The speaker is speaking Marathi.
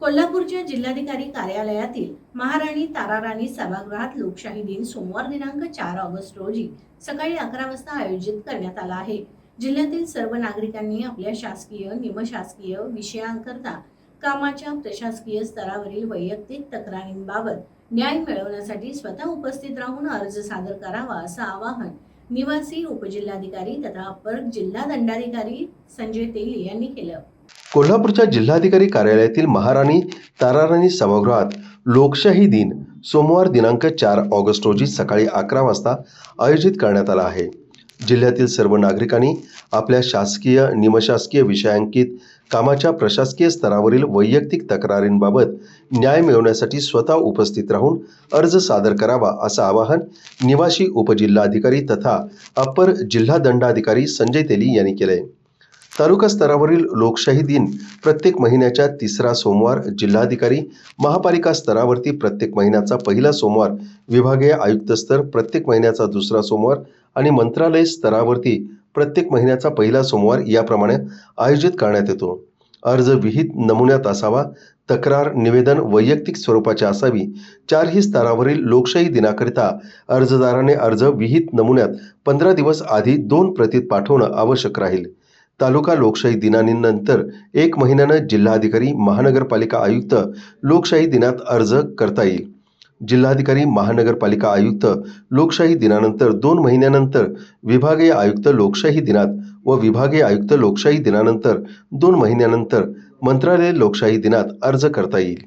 कोल्हापूरच्या जिल्हाधिकारी कार्यालयातील महाराणी ताराराणी सभागृहात लोकशाही दिन सोमवार दिनांक चार ऑगस्ट रोजी सकाळी अकरा वाजता आयोजित करण्यात आला आहे. जिल्ह्यातील सर्व नागरिकांनी आपल्या शासकीय निमशासकीय विषयांकरता कामाच्या प्रशासकीय स्तरावरील वैयक्तिक तक्रारींबाबत न्याय मिळवण्यासाठी स्वतः उपस्थित राहून अर्ज सादर करावा असं आवाहन निवासी उपजिल्हाधिकारी तथा अपर जिल्हा दंडाधिकारी संजय तेली यांनी केलं. कोल्हापूरच्या जिल्हाधिकारी कार्यालयातील महाराणी ताराराणी सभागृहात लोकशाही दिन सोमवार दिनांक चार ऑगस्ट रोजी सकाळी अकरा वाजता आयोजित करण्यात आला आहे. जिल्ह्यातील सर्व नागरिकांनी आपल्या शासकीय निमशासकीय विषयांकित कामाच्या प्रशासकीय स्तरावरील वैयक्तिक तक्रारींबाबत न्याय मिळवण्यासाठी स्वतः उपस्थित राहून अर्ज सादर करावा असं आवाहन निवासी उपजिल्हाधिकारी तथा अप्पर जिल्हा दंडाधिकारी संजय तेली यांनी केले तालुका स्तरावरील लोकशाही दिन प्रत्येक महिन्याच्या तिसरा सोमवार जिल्हाधिकारी महापालिका स्तरावरती प्रत्येक महिन्याचा पहिला सोमवार विभागीय आयुक्त स्तर प्रत्येक महिन्याचा दुसरा सोमवार आणि मंत्रालय स्तरावरती प्रत्येक महिन्याचा पहिला सोमवार याप्रमाणे आयोजित करण्यात येतो. अर्ज विहित नमुन्यात असावा तक्रार निवेदन वैयक्तिक स्वरूपाची असावी चारही स्तरावरील लोकशाही दिनाकरिता अर्जदाराने अर्ज विहित नमुन्यात पंधरा दिवस आधी दोन प्रतीत पाठवणं आवश्यक राहील. तालुका लोकशाही दिनानंतर एक महिन्यानं जिल्हाधिकारी महानगरपालिका आयुक्त लोकशाही दिनात अर्ज करता येईल. जिल्हाधिकारी महानगरपालिका आयुक्त लोकशाही दिनानंतर दोन महिन्यानंतर विभागीय आयुक्त लोकशाही दिनात व विभागीय आयुक्त लोकशाही दिनानंतर दोन महिन्यानंतर मंत्रालय लोकशाही दिनात अर्ज करता येईल.